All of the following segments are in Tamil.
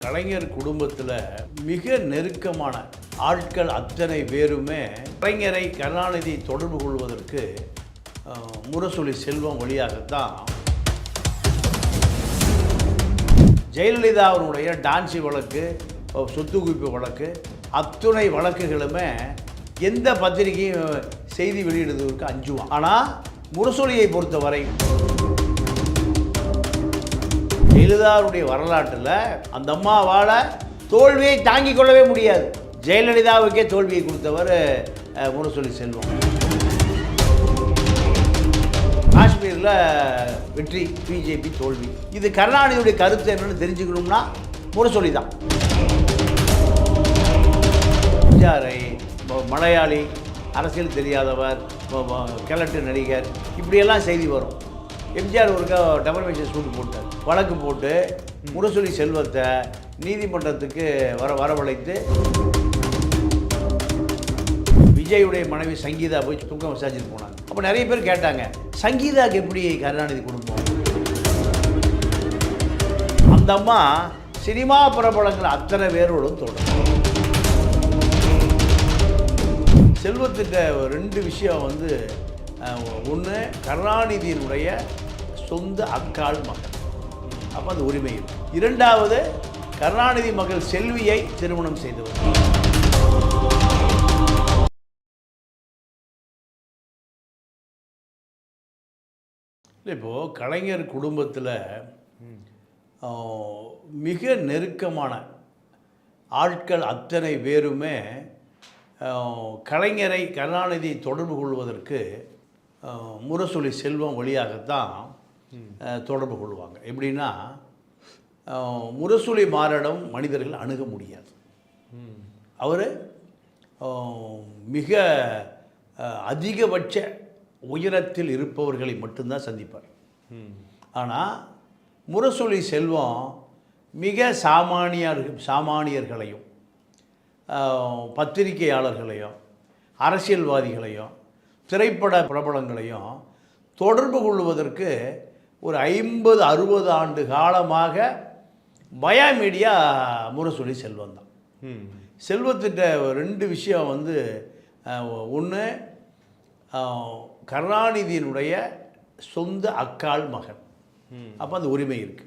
கலைஞர் குடும்பத்தில் மிக நெருக்கமான ஆட்கள் அத்தனை பேருமே கலைஞரை கருணாநிதி தொடர்பு கொள்வதற்கு முரசொலி செல்வம் வழியாகத்தான் ஜெயலலிதா அவருடைய டான்சி வழக்கு சொத்து குவிப்பு வழக்கு அத்துணை வழக்குகளுமே எந்த பத்திரிகையும் செய்தி வெளியிடுவதற்கு அஞ்சுவான். ஆனால் முரசொலியை பொறுத்தவரை ஜெயலலிதாவுடைய வரலாற்றில் அந்த அம்மாவால் தோல்வியை தாங்கிக் கொள்ளவே முடியாது. ஜெயலலிதாவுக்கே தோல்வியை கொடுத்தவர் முரசொலி செல்வம். காஷ்மீரில் வெற்றி பிஜேபி தோல்வி. இது கருணாநிதியுடைய கருத்து என்னன்னு தெரிஞ்சுக்கணும்னா முரசொலி தான் எம்ஜிஆரை மலையாளி அரசியல் தெரியாதவர் கிழட்டு நடிகர் இப்படியெல்லாம் செய்தி வரும். எம்ஜிஆர் ஒருக்கா டெமர்மேஷன் சூட்டு போட்டார். வழக்கு போட்டு முரசொலி செல்வத்தை நீதிமன்றத்துக்கு வர வரவழைத்து விஜயுடைய மனைவி சங்கீதா போய் தூக்கம் விசாரிச்சுட்டு போனாங்க. அப்போ நிறைய பேர் கேட்டாங்க சங்கீதாக்கு எப்படி கருணாநிதி குடும்பம்? அந்த அம்மா சினிமா பிரபலங்கள் அத்தனை பேரோடும் தொடரும் செல்வத்திட்ட ஒரு ரெண்டு விஷயம் வந்து ஒன்று கருணாநிதியினுடைய சொந்த அக்காள் மகன். அப்போ அந்த உரிமை இரண்டாவது கருணாநிதி மகள் செல்வியை திருமணம் செய்தவர். இப்போது கலைஞர் குடும்பத்தில் மிக நெருக்கமான ஆட்கள் அத்தனை பேருமே கலைஞரை கருணாநிதி தொடர்பு கொள்வதற்கு முரசொலி செல்வம் வழியாகத்தான் ஆஹ், தொடர்பு கொள்வாங்க. எப்படின்னா முரசொலி மாறிடம் மனிதர்கள் அணுக முடியாது. அவர் மிக அதிகபட்ச உயரத்தில் இருப்பவர்களை மட்டும்தான் சந்திப்பார். ஆனால் முரசொலி செல்வம் மிக சாமானியர் சாமானியர்களையும் பத்திரிகையாளர்களையும் அரசியல்வாதிகளையும் திரைப்பட பிரபலங்களையும் தொடர்பு கொள்வதற்கு ஒரு ஐம்பது அறுபது ஆண்டு காலமாக பயா மீடியா முரசொலி செல்வம் தான். செல்வத்திட்ட ரெண்டு விஷயம் வந்து ஒன்று கருணாநிதியினுடைய சொந்த அக்காள் மகன். அப்போ அந்த உரிமை இருக்கு.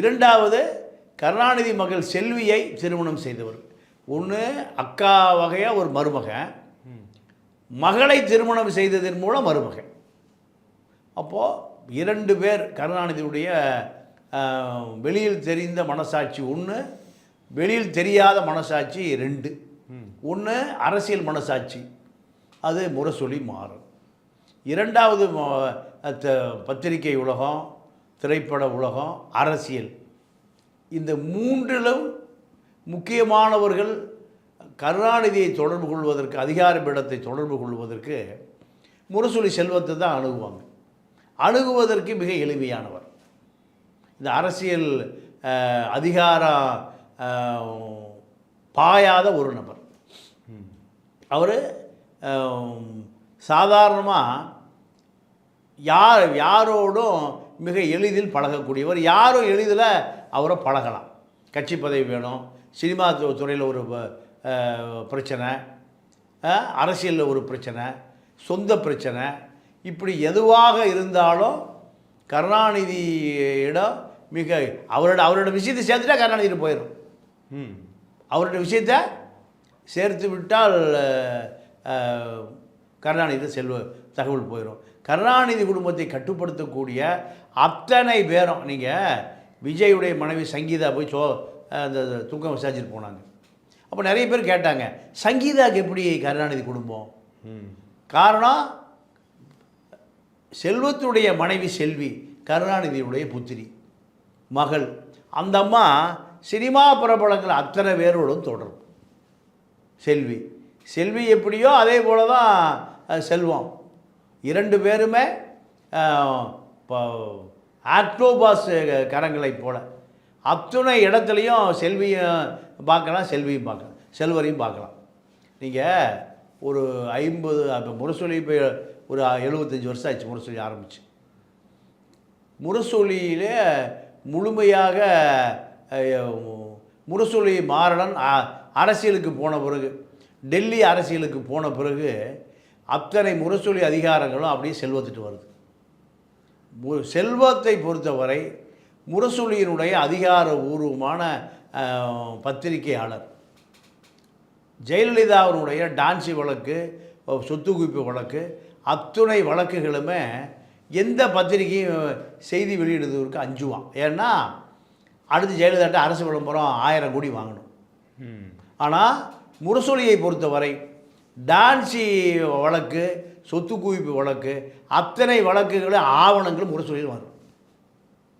இரண்டாவது கருணாநிதி மகள் செல்வியை திருமணம் செய்தவர். ஒன்று அக்கா வகையாக ஒரு மருமகன். மகளை திருமணம் செய்ததன் மூலம் மருமகன். அப்போது இரண்டு பேர் கருணாநிதியுடைய வெளியில் தெரிந்த மனசாட்சி. ஒன்று வெளியில் தெரியாத மனசாட்சி. ரெண்டு ஒன்று அரசியல் மனசாட்சி. அது முரசொலி மாறும் இரண்டாவது பத்திரிகை உலகம் திரைப்பட உலகம் அரசியல். இந்த மூன்றிலும் முக்கியமானவர்கள் கருணாநிதியை தொடர்பு கொள்வதற்கு அதிகார பீடத்தை தொடர்பு கொள்வதற்கு முரசொலி செல்வத்தை தான் அணுகுவாங்க. அணுகுவதற்கு மிக எளிமையானவர். இந்த அரசியல் அதிகாரம் பாயாத ஒரு நபர். அவர் சாதாரணமாக யார் யாரோடும் மிக எளிதில் பழகக்கூடியவர். யாரும் எளிதில் அவரை பழகலாம். கட்சி பதவி வேணும் சினிமா துறையில் ஒரு ப- பிரச்சனை அரசியலில் ஒரு பிரச்சனை சொந்த பிரச்சனை இப்படி எதுவாக இருந்தாலும் கருணாநிதியிடம் மிக அவரோட அவரோட விஷயத்தை சேர்த்துட்டா கருணாநிதி போயிடும் அவரோட விஷயத்தை சேர்த்து விட்டால் கருணாநிதி செல்வ தகவல் போயிடும் கருணாநிதி குடும்பத்தை கட்டுப்படுத்தக்கூடிய அத்தனை பேரும் நீங்கள் விஜயுடைய மனைவி சங்கீதா போய் சோ அந்த தூக்கம் விசாரிச்சுட்டு போனாங்க. அப்போ நிறைய பேர் கேட்டாங்க சங்கீதாவுக்கு எப்படி கருணாநிதி குடும்பம்? காரணம் செல்வத்துடைய மனைவி செல்வி கருணாநிதியுடைய புத்திரி மகள். அந்த அம்மா சினிமா பிரபலங்கள் அத்தனை பேரோடும் தொடரும். செல்வி. செல்வி எப்படியோ அதே போல தான் செல்வம். இரண்டு பேருமே ஆக்டோபாஸ் கரங்களைப் போல. அத்துணை இடத்துலையும் செல்வியும் பார்க்கலாம் செல்வியும் பார்க்கலாம் செல்வரையும் பார்க்கலாம். நீங்கள் ஒரு ஐம்பது இப்போ முரசொலி ஒரு எழுபத்தஞ்சி வருஷம் ஆச்சு முரசொலி ஆரம்பிச்சு. முரசொலியிலே முழுமையாக முரசொலி மாறன் அ- அரசியலுக்கு போன பிறகு டெல்லி அரசியலுக்கு போன பிறகு அத்தனை முரசொலி அதிகாரங்களும் அப்படியே செல்வத்துட்டு வருது. செல்வத்தை பொறுத்தவரை முரசொலியினுடைய அதிகாரபூர்வமான அஹ், பத்திரிகையாளர் ஜெயலலிதாவினுடைய டான்சி வழக்கு சொத்து குவிப்பு வழக்கு அத்துணை வழக்குகளுமே எந்த பத்திரிகையும் செய்தி வெளியிடுவதற்கு அஞ்சுவான். ஏன்னா அடுத்து ஜெயலலிதாட்ட அரசு விளம்பரம் ஆயிரம் கோடி வாங்கணும். ம் ஆனால் முரசொலியை பொறுத்தவரை டான்சி வழக்கு சொத்து குவிப்பு வழக்கு அத்தனை வழக்குகளும் ஆவணங்களும் முரசொலியில் வரும்.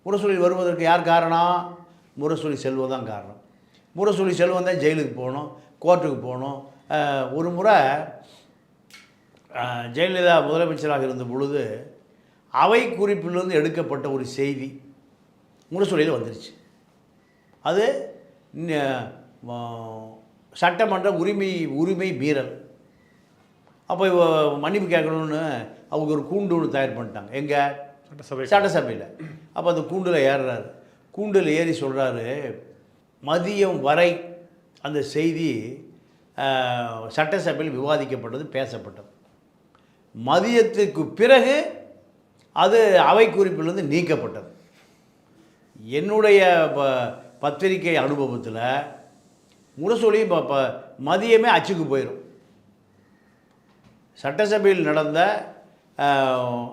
முரசொலியில் வருவதற்கு யார் காரணம்? முரசொலி செல்வம் தான் காரணம். முரசொலி செல்வம் தான் ஜெயிலுக்கு போகணும் கோர்ட்டுக்கு போகணும். ஒரு முறை ஜெயலலிதா முதலமைச்சராக இருந்த பொழுது அவை குறிப்பிலிருந்து எடுக்கப்பட்ட ஒரு செய்தி முரசொலியில் வந்துருச்சு. அது சட்டமன்ற உரிமை உரிமை மீறல். அப்போ மன்னிப்பு கேட்கணும்னு அவங்க ஒரு கூண்டு ஒன்று தயார் பண்ணிட்டாங்க. எங்கே? சட்டசபை சட்டசபையில். அப்போ அந்த கூண்டில் ஏறுறாரு. கூண்டில் ஏறி சொல்கிறாரு மதியம் வரை அந்த செய்தி சட்டசபையில் விவாதிக்கப்பட்டது பேசப்பட்டது. மதியத்துக்கு பிறகு அது அவை குறிப்பிலிருந்து நீக்கப்பட்டது. என்னுடைய ப பத்திரிகை அனுபவத்தில் முரசொலி இப்போ மதியமே அச்சுக்கு போயிடும் சட்டசபையில் நடந்த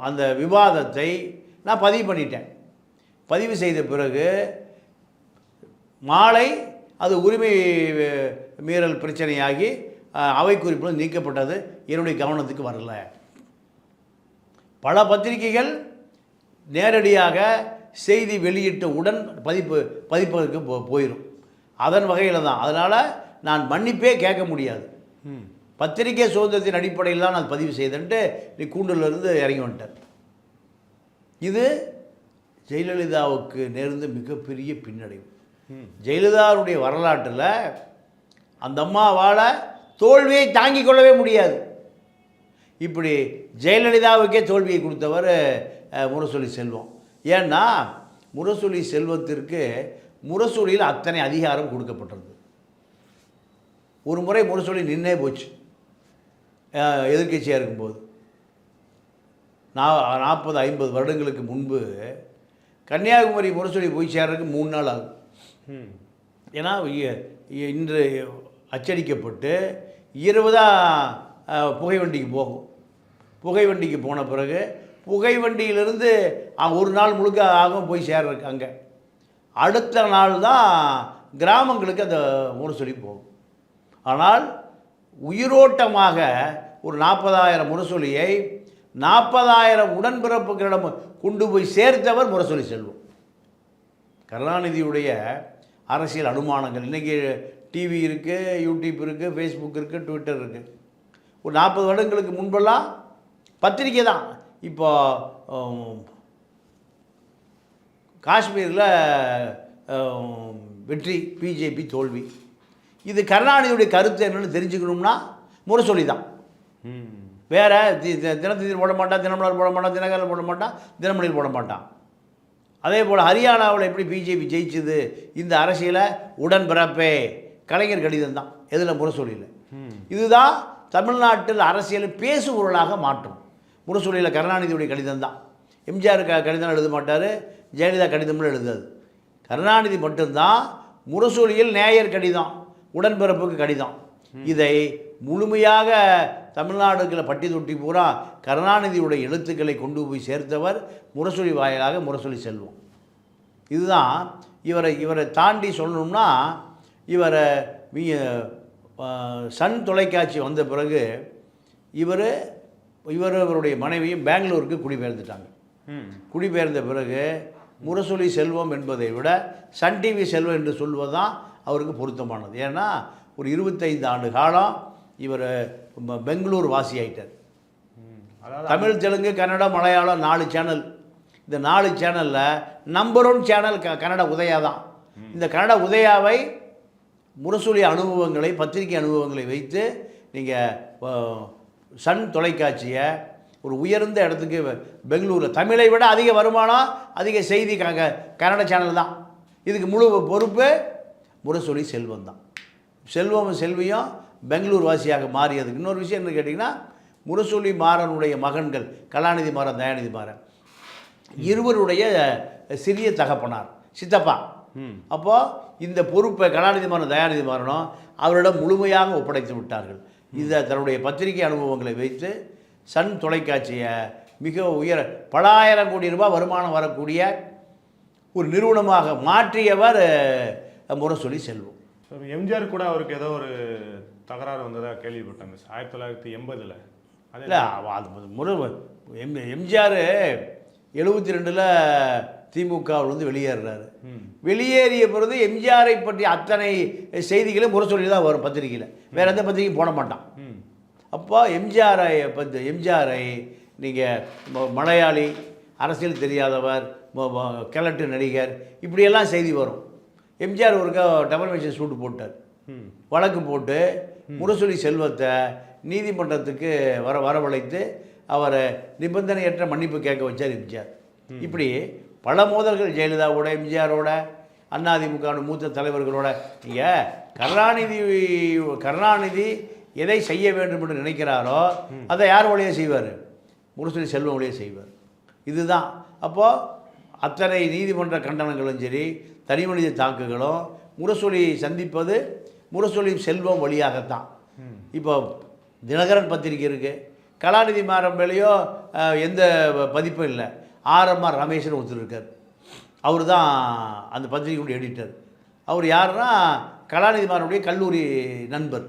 அந்த விவாதத்தை நான் பதிவு பண்ணிட்டேன். பதிவு செய்த பிறகு மாலை அது உரிமை மீறல் பிரச்சனையாகி அவை குறிப்பில் நீக்கப்பட்டது. என்னுடைய கவனத்துக்கு வரல. பல பத்திரிகைகள் நேரடியாக செய்தி வெளியிட்டவுடன் பதிப்பு பதிப்பதற்கு போ போயிடும் அதன் வகையில் தான். அதனால் நான் மன்னிப்பே கேட்க முடியாது. பத்திரிகை சுதந்திரத்தின் அடிப்படையில் தான் நான் பதிவு செய்தேன்ட்டு நீ கூண்டிலிருந்து இறங்கி வந்துட்டேன். இது ஜெயலலிதாவுக்கு நேர்ந்த மிகப்பெரிய பின்னடைவு. ஜெயலலிதாவுடைய வரலாற்றில் அந்த அம்மாவால் தோல்வியை தாங்கிக் கொள்ளவே முடியாது. இப்படி ஜெயலலிதாவுக்கே தோல்வியை கொடுத்தவர் முரசொலி செல்வம். ஏன்னா முரசொலி செல்வத்திற்கு முரசொலியில் அத்தனை அதிகாரம் கொடுக்கப்பட்டிருந்தது. ஒரு முறை முரசொலி நின்னே போச்சு. எதிர்கட்சியாக இருக்கும்போது. நா நாற்பது ஐம்பது வருடங்களுக்கு முன்பு கன்னியாகுமரி முரசொலி போய் சேர்றதுக்கு மூணு நாள் ஆகும். ம் ஏன்னா இன்று அச்சடிக்கப்பட்டு இருபதாக புகை வண்டிக்கு போகும். புகை வண்டிக்கு போன பிறகு புகை வண்டியிலிருந்து ஒரு நாள் முழுக்க ஆகும் போய் சேர்றதுக்கு அங்கே. அடுத்த நாள் தான் கிராமங்களுக்கு அந்த முரசொலி போகும். ஆனால் உயிரோட்டமாக ஒரு நாற்பதாயிரம் முரசொலியை நாற்பதாயிரம் உடன்பிறப்புகளிடம் கொண்டு போய் சேர்த்தவர் முரசொலி செல்வம். கருணாநிதியுடைய அரசியல் அனுமானங்கள். இன்றைக்கி டிவி இருக்குது யூடியூப் இருக்குது ஃபேஸ்புக் இருக்குது ட்விட்டர் இருக்குது ஒரு நாற்பது வருடங்களுக்கு முன்பெல்லாம் பத்திரிக்கை தான். இப்போ காஷ்மீரில் வெற்றி பிஜேபி தோல்வி. இது கருணாநிதியுடைய கருத்து என்னன்னு தெரிஞ்சுக்கணும்னா முரசொலி தான். வேற தி- தி- தினத்தந்தியில் போட மாட்டான் தினமலர் போட மாட்டான் தினகரன் போட மாட்டான் தினமணியில் போட மாட்டான். அதே போல் ஹரியானாவில் எப்படி பிஜேபி ஜெயிச்சுது? இந்த அரசியலை உடன்பிறப்பே கலைஞர் கடிதம் தான் எதில் முரசொலியில் இதுதான் தமிழ்நாட்டில் அரசியலை பேசுபொருளாக மாற்றும். முரசொலியில் கருணாநிதியுடைய கடிதம் தான். எம்ஜிஆர் க கடிதம் எழுத மாட்டார் ஜெயலலிதா கடிதம்னு எழுதாது. கருணாநிதி மட்டும்தான் முரசொலியில் நேயர் கடிதம் உடன்பிறப்புக்கு கடிதம். இதை முழுமையாக தமிழ்நாடுகளை பட்டி தொட்டி பூரா கருணாநிதியுடைய எழுத்துக்களை கொண்டு போய் சேர்த்தவர் முரசொலி வாயிலாக முரசொலி செல்வம். இதுதான் இவரை இவரை தாண்டி சொல்லணும்னா இவரை சன் தொலைக்காட்சி வந்த பிறகு இவர் இவர் இவருடைய மனைவியும் பெங்களூருக்கு குடிபெயர்ந்துட்டாங்க. குடிபெயர்ந்த பிறகு முரசொலி செல்வம் என்பதை விட சன் டிவி செல்வம் என்று சொல்வது தான் அவருக்கு பொருத்தமானது. ஏன்னா ஒரு இருபத்தைந்து ஆண்டு காலம் இவர் பெங்களூர் வாசி அதாவது தமிழ் தெலுங்கு கன்னடம் மலையாளம் நாலு சேனல். இந்த நாலு சேனலில் நம்பர் ஒன் சேனல் க கன்னட உதயா தான். இந்த கன்னட உதயாவை முரசொலி அனுபவங்களை பத்திரிகை அனுபவங்களை வைத்து நீங்கள் சன் தொலைக்காட்சியை ஒரு உயர்ந்த இடத்துக்கு பெங்களூரில். தமிழை விட அதிக வருமானம் அதிக செய்தி கன்னட சேனல் தான். இதுக்கு முழு பொறுப்பு முரசொலி செல்வம் தான். செல்வம் செல்வியும் பெங்களூர் வாசியாக மாறியதுக்கு. இன்னொரு விஷயம் என்ன கேட்டிங்கன்னா முரசொலி மாறனுடைய மகன்கள் கலாநிதி மாறன் தயாநிதி மாறன் இருவருடைய சிறிய தகப்பனார் சித்தப்பா. அப்போது இந்த பொறுப்பை கலாநிதி மாறன் தயாநிதி மாறனும் அவரிடம் முழுமையாக ஒப்படைத்து விட்டார்கள். இதை தன்னுடைய பத்திரிகை அனுபவங்களை வைத்து சன் தொலைக்காட்சியை மிக உயர பல ஆயிரம் கோடி ரூபாய் வருமானம் வரக்கூடிய ஒரு நிறுவனமாக மாற்றியவர் முரசொலி செல்வம். எம்ஜிஆர் கூட அவருக்கு ஏதோ ஒரு தகராறு வந்ததா கேள்விப்பட்டாங்க ஆயிரத்தி தொள்ளாயிரத்தி எண்பதுல. இல்லை அது முறை எம் எம்ஜிஆர் எழுபத்தி ரெண்டில் திமுகவிலிருந்து வெளியேறுறாரு. வெளியேறிய பிறகு எம்ஜிஆரை பற்றி அத்தனை செய்திகளும் முரசொலி தான் வரும் பத்திரிகையில். வேறு எந்த பத்திரிகையும் போட மாட்டான். அப்போ எம்ஜிஆரை பற்றி எம்ஜிஆரை நீங்கள் மலையாளி அரசியல் தெரியாதவர் கிழட்டு நடிகர் இப்படியெல்லாம் செய்தி வரும். எம்ஜிஆர் ஒருக்கா டபுள் மேஷன் சூட்டு போட்டார். வழக்கு போட்டு முரசொலி செல்வத்தை நீதிமன்றத்துக்கு வர வரவழைத்து அவரை நிபந்தனையற்ற மன்னிப்பு கேட்க வச்சார் எம்ஜிஆர். இப்படி பல மோதல்கள் ஜெயலலிதாவோட எம்ஜிஆரோட அதிமுக மூத்த தலைவர்களோட. நீங்கள் கருணாநிதி கருணாநிதி எதை செய்ய வேண்டும் என்று நினைக்கிறாரோ அதை யார் வழியாக செய்வார்? முரசொலி செல்வம் வழியாக செய்வார். இதுதான். அப்போது அத்தனை நீதிமன்ற கண்டனங்களும் சரி தனிமனித தாக்குகளும் முரசொலி சந்திப்பது முரசொலி செல்வம் வழியாகத்தான். இப்போ தினகரன் பத்திரிக்கை இருக்குது கலாநிதி மாறம் மேலேயோ எந்த பதிப்பும் இல்லை. ஆர்எம்ஆர் ரமேஷ்னு ஒருத்தர் இருக்கார். அவர் தான் அந்த பத்திரிகையுடைய எடிட்டர் அவர் யாருன்னா கலாநிதி மாறனுடைய கல்லூரி நண்பர்.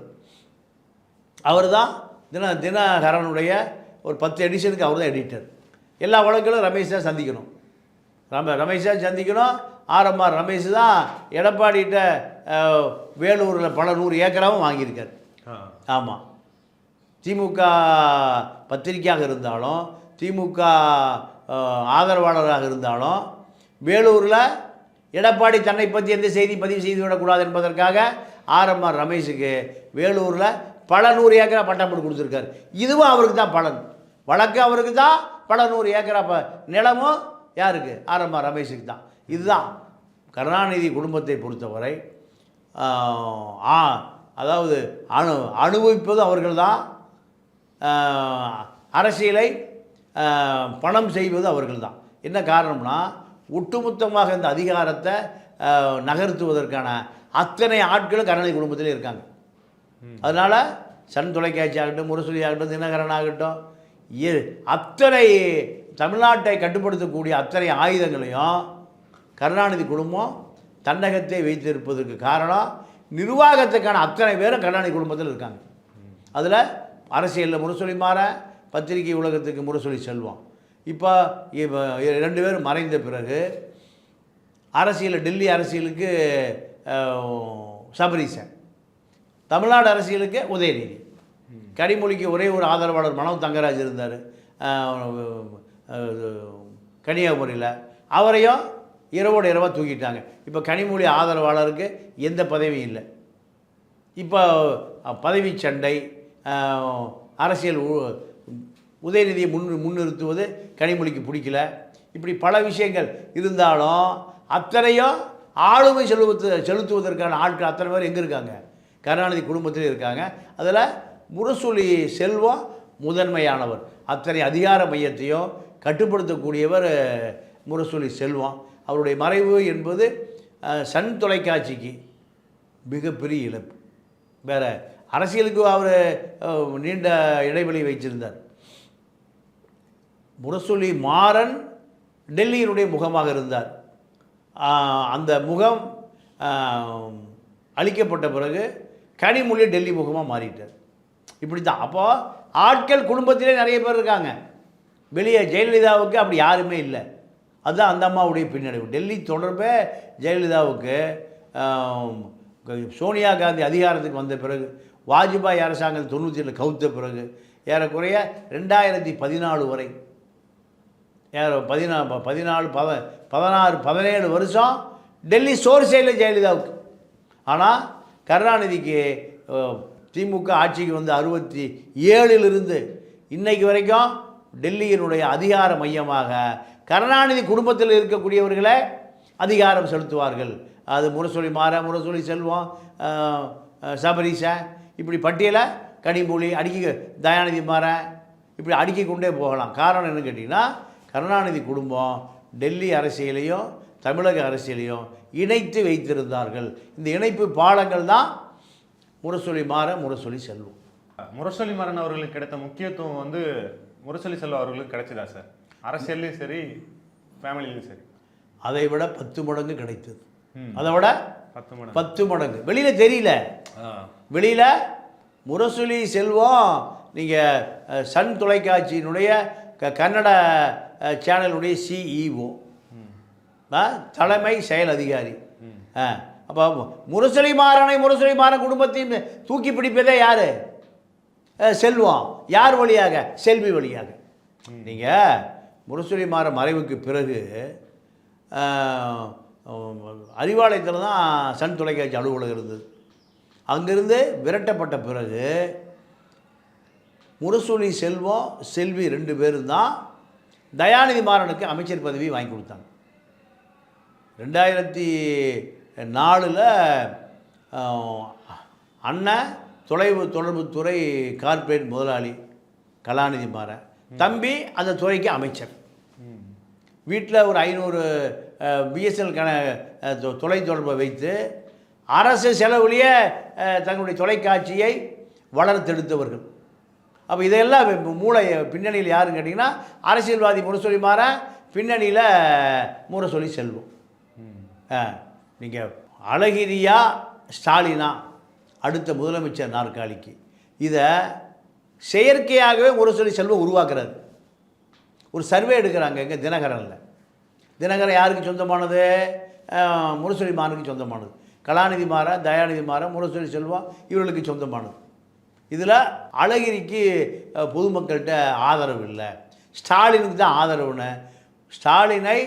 அவர் தான் தின தினகரனுடைய ஒரு பத்து எடிஷனுக்கு அவர் தான் எடிட்டர் எல்லா வழக்குகளும் ரமேஷ் தான் சந்திக்கணும். ரம ரமேஷ் தான் சந்திக்கணும். ஆர்எம்ஆர் ரமேஷ் தான் எடப்பாடிகிட்ட வேலூரில் பல நூறு ஏக்கராவும் வாங்கியிருக்கார். ஆமாம் திமுக பத்திரிக்கையாக இருந்தாலும் திமுக ஆதரவாளராக இருந்தாலும் வேலூரில் எடப்பாடி தன்னை பற்றி எந்த செய்தி பதிவு செய்து விடக்கூடாது என்பதற்காக ஆர்எம்ஆர் ரமேஷுக்கு வேலூரில் பல நூறு ஏக்கரா பட்டம் கொடுத்துருக்காரு. இதுவும் அவருக்கு தான் பலன். வழக்கு அவருக்கு தான் பல நூறு ஏக்கரா ப நிலமும் யாருக்கு? ஆர்எம்ஆர் ரமேஷுக்கு தான். இதுதான். கருணாநிதி குடும்பத்தை பொறுத்தவரை ஆ அதாவது அனு அனுபவிப்பதும் அவர்கள் தான் அரசியலை பணம் செய்வது அவர்கள்தான். என்ன காரணம்னா ஒட்டுமொத்தமாக இந்த அதிகாரத்தை நகர்த்துவதற்கான அத்தனை ஆட்களும் கருணாநிதி குடும்பத்திலே இருக்காங்க. அதனால் சன் தொலைக்காட்சி ஆகட்டும் முரசொலி ஆகட்டும் தினகரன் ஆகட்டும் அத்தனை தமிழ்நாட்டை கட்டுப்படுத்தக்கூடிய அத்தனை ஆயுதங்களையும் கருணாநிதி குடும்பம் தன்னகத்தை வைத்திருப்பதற்கு காரணம் நிர்வாகத்துக்கான அத்தனை பேரும் கருணாநிதி குடும்பத்தில் இருக்காங்க. அதில் அரசியலில் முரசொலி மாற பத்திரிகை உலகத்துக்கு முரசொலி செல்வம். இப்போ ரெண்டு பேரும் மறைந்த பிறகு அரசியல் டெல்லி அரசியலுக்கு சபரீசன். தமிழ்நாடு அரசியலுக்கு உதயநிதி. கனிமொழிக்கு ஒரே ஒரு ஆதரவாளர் மனோ தங்கராஜ் இருந்தார். கன்னியாகுமரியில். அவரையும் இரவோட இரவாக தூக்கிட்டாங்க. இப்போ கனிமொழி ஆதரவாளருக்கு எந்த பதவியும் இல்லை. இப்போ பதவி சண்டை அரசியல் உ- உதயநிதியை முன் முன்னிறுத்துவது கனிமொழிக்கு பிடிக்கல. இப்படி பல விஷயங்கள் இருந்தாலும் அத்தனையும் ஆளுமை செலுத்து செலுத்துவதற்கான ஆட்கள் அத்தனை பேர் எங்கே இருக்காங்க? கருணாநிதி குடும்பத்தில் இருக்காங்க. அதில் முரசொலி செல்வம் முதன்மையானவர். அத்தனை அதிகார மையத்தையும் கட்டுப்படுத்தக்கூடியவர் முரசொலி செல்வம். அவருடைய மறைவு என்பது சன் தொலைக்காட்சிக்கு மிகப்பெரிய இழப்பு. வேறு அரசியலுக்கு அவர் நீண்ட இடைவெளி வைச்சிருந்தார் முரசொலி மாறன் டெல்லியினுடைய முகமாக இருந்தார். அந்த முகம் அழிக்கப்பட்ட பிறகு கனிமொழி டெல்லி முகமாக மாறிட்டார். இப்படி தான் அப்போது ஆட்கள் குடும்பத்திலே நிறைய பேர் இருக்காங்க. வெளியே ஜெயலலிதாவுக்கு அப்படி யாருமே இல்லை. அதுதான் அந்த அம்மாவுடைய பின்னடைவு. டெல்லி தொடர்பே ஜெயலலிதாவுக்கு சோனியா காந்தி அதிகாரத்துக்கு வந்த பிறகு வாஜ்பாய் அரசாங்கம் தொண்ணூற்றி ஏழில் கவுத்த பிறகு ஏறக்குறைய ரெண்டாயிரத்தி பதினாலு வரை பதினா ப- பதினாலு பத பதினாறு பதினேழு வருஷம் டெல்லி சோறு செய்யல ஜெயலலிதாவுக்கு. ஆனால் கருணாநிதிக்கு திமுக ஆட்சிக்கு வந்து அறுபத்தி ஏழிலிருந்து இன்னைக்கு வரைக்கும் டெல்லியினுடைய அதிகார மையமாக கருணாநிதி குடும்பத்தில் இருக்கக்கூடியவர்களே அதிகாரம் செலுத்துவார்கள். அது முரசொலி மாற முரசொலி செல்வம் அஹ், சபரீசன் இப்படி பட்டியலை கனிமொழி அடுக்கி தயாநிதி மாற இப்படி அடுக்கி கொண்டே போகலாம். காரணம் என்னன்னு கேட்டிங்கன்னா கருணாநிதி குடும்பம் டெல்லி அரசியலையும் தமிழக அரசியலையும் இணைத்து வைத்திருந்தார்கள். இந்த இணைப்பு பாலங்கள் தான் முரசொலி மாற முரசொலி செல்வம். முரசொலி மாறன் அவர்களுக்கு கிடைத்த முக்கியத்துவம் வந்து முரசொலி செல்வம் அவர்களுக்கு கிடைச்சதா சார்? அரசியல்லையும் சரி ஃபேமிலிலையும் சரி. அதை விட பத்து மடங்கு கிடைத்தது. அதை விட பத்து மணி பத்து மடங்கு. வெளியில் தெரியல. வெளியில் முரசொலி செல்வம் நீங்கள் சன் தொலைக்காட்சியினுடைய க கன்னட சேனலுடைய சிஇஓ தலைமை செயல் அதிகாரி. ஆ அப்போ முரசொலி மாறனை முரசொலி மாறன் குடும்பத்தையும் தூக்கி பிடிப்பதே யார்? செல்வம். யார் வழியாக? செல்வி வழியாக. நீங்கள் முரசொலி மாற மறைவுக்கு பிறகு அறிவாலயத்தில் தான் சன் தொலைக்காட்சி அலுவலகம் இருந்தது. அங்கிருந்து விரட்டப்பட்ட பிறகு முரசொலி செல்வம் செல்வி ரெண்டு பேரும் தான் தயாநிதி மாறனுக்கு அமைச்சர் பதவி வாங்கி கொடுத்தாங்க. ரெண்டாயிரத்தி நாலில் அண்ணன் தொலைவு தொடர்புத்துறை கார்ப்பரேட் முதலாளி கலாநிதி மாறன் தம்பி அந்த துறைக்கு அமைச்சர். வீட்டில் ஒரு ஐநூறு பிஎஸ்எல் கண தொலை தொடர்பை தொலைத்தொடர்பை வைத்து அரசு செலவுலேயே தங்களுடைய தொலைக்காட்சியை வளர்த்தெடுத்தவர்கள். அப்போ இதெல்லாம் மூளை பின்னணியில் யாருன்னு கேட்டிங்கன்னா அரசியல்வாதி முரசொலி மாற பின்னணியில் முரசொலி செல்வம். நீங்கள் அழகிரியா ஸ்டாலினா அடுத்த முதலமைச்சர் நாற்காலிக்கு. இதை செயற்கையாகவே முரசொலி செல்வம் உருவாக்குறாரு. ஒரு சர்வே எடுக்கிறாங்க எங்கள் தினகரனில். தினகரன் யாருக்கு சொந்தமானது? முரசொலி மாறனுக்கு சொந்தமானது. கலாநிதி மாற தயாநிதி மாற முரசொலி செல்வம் இவர்களுக்கு சொந்தமானது. இதில் அழகிரிக்கு பொதுமக்கள்கிட்ட ஆதரவு இல்லை. ஸ்டாலினுக்கு தான் ஆதரவுன்னு ஸ்டாலினை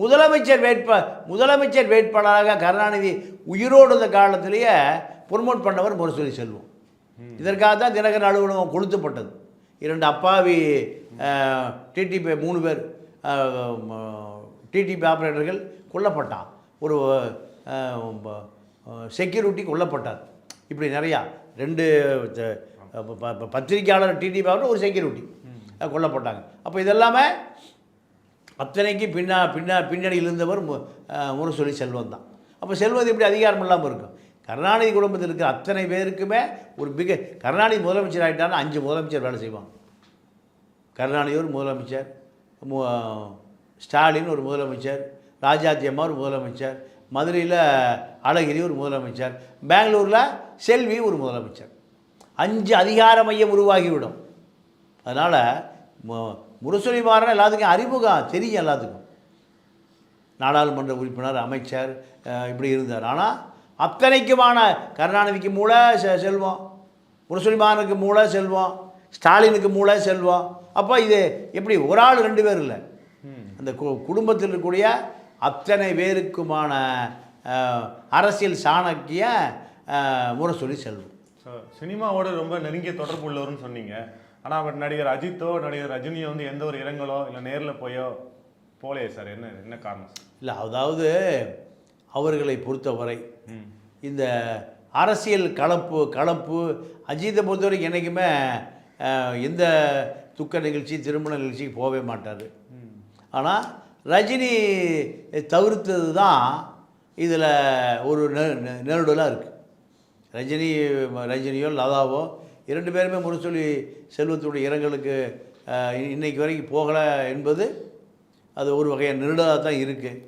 முதலமைச்சர் வேட்ப முதலமைச்சர் வேட்பாளராக கருணாநிதி உயிரோடு இருந்த காலத்திலேயே ப்ரொமோட் பண்ணவர் முரசொலி செல்வம் இதற்காக தான் தினகரன் அலுவலகம் கொளுத்தப்பட்டது. இரண்டு அப்பாவி டிடிபி மூணு பேர் டிடிபி ஆப்ரேட்டர்கள் கொல்லப்பட்டான் ஒரு செக்யூரிட்டி கொல்லப்பட்டார். இப்படி நிறையா ரெண்டு த- ப- ப- ப- பத்திரிக்கையாளர் டிடிபி ஆப்ரேட்டர் ஒரு செக்யூரிட்டி கொல்லப்பட்டாங்க. அப்போ இதெல்லாமே அத்தனைக்கு பின்னா பின்னா பின்னணியில் இருந்தவர் முரசொலி செல்வம் தான். அப்போ செல்வது எப்படி அதிகாரம் இல்லாமல் இருக்கும் கருணாநிதி குடும்பத்தில் இருக்கிற அத்தனை பேருக்குமே ஒரு மிக கருணாநிதி முதலமைச்சர் ஆகிட்டான்னா அஞ்சு முதலமைச்சர் வேலை செய்வாங்க. கருணாநிதி ஒரு முதலமைச்சர் ஸ்டாலின் ஒரு முதலமைச்சர் ராஜாத்தி அம்மா ஒரு முதலமைச்சர் மதுரையில் அழகிரி ஒரு முதலமைச்சர் பெங்களூரில் செல்வி ஒரு முதலமைச்சர். அஞ்சு அதிகார மையம் உருவாகிவிடும். அதனால் முரசொலி மாறன் எல்லாத்துக்கும் அறிமுகம் தெரியும் எல்லாத்துக்கும். நாடாளுமன்ற உறுப்பினர் அமைச்சர் இப்படி இருந்தார். ஆனால் அத்தனைக்குமான கருணாநிதிக்கு மூளை செ- செல்வம் முரசொலி மாறனுக்கு மூளை செல்வம் ஸ்டாலினுக்கு மூளை செல்வம். அப்போ இது எப்படி ஒரு ஆள் ரெண்டு பேர் இல்லை. அந்த குடும்பத்தில் இருக்கக்கூடிய அத்தனை பேருக்குமான அரசியல் சாணக்கிய முரசொலி செல்வம். ஸோ சினிமாவோட ரொம்ப நெருங்கிய தொடர்பு உள்ளவர்னு சொன்னீங்க. ஆனால் அவர் நடிகர் அஜித்தோ நடிகர் ரஜினியோ வந்து எந்த ஒரு இரங்கலோ இல்லை நேரில் போயோ போலையே சார். என்ன என்ன காரணம் இல்லை அதாவது அவர்களை பொறுத்தவரை இந்த அரசியல் கலப்பு கலப்பு அஜித்தை பொறுத்தவரைக்கும் என்றைக்குமே எந்த துக்க நிகழ்ச்சி திருமண நிகழ்ச்சிக்கு போகவே மாட்டார். ஆனால் ரஜினி தவிர்த்தது தான் இதில் ஒரு நெருடலாக இருக்குது ரஜினி ரஜினியோ லதாவோ இரண்டு பேருமே முரசொலி செல்வத்துடைய இரங்கலுக்கு இன்றைக்கு வரைக்கும் போகலை என்பது அது ஒரு வகையான நெருடலாக தான் இருக்குது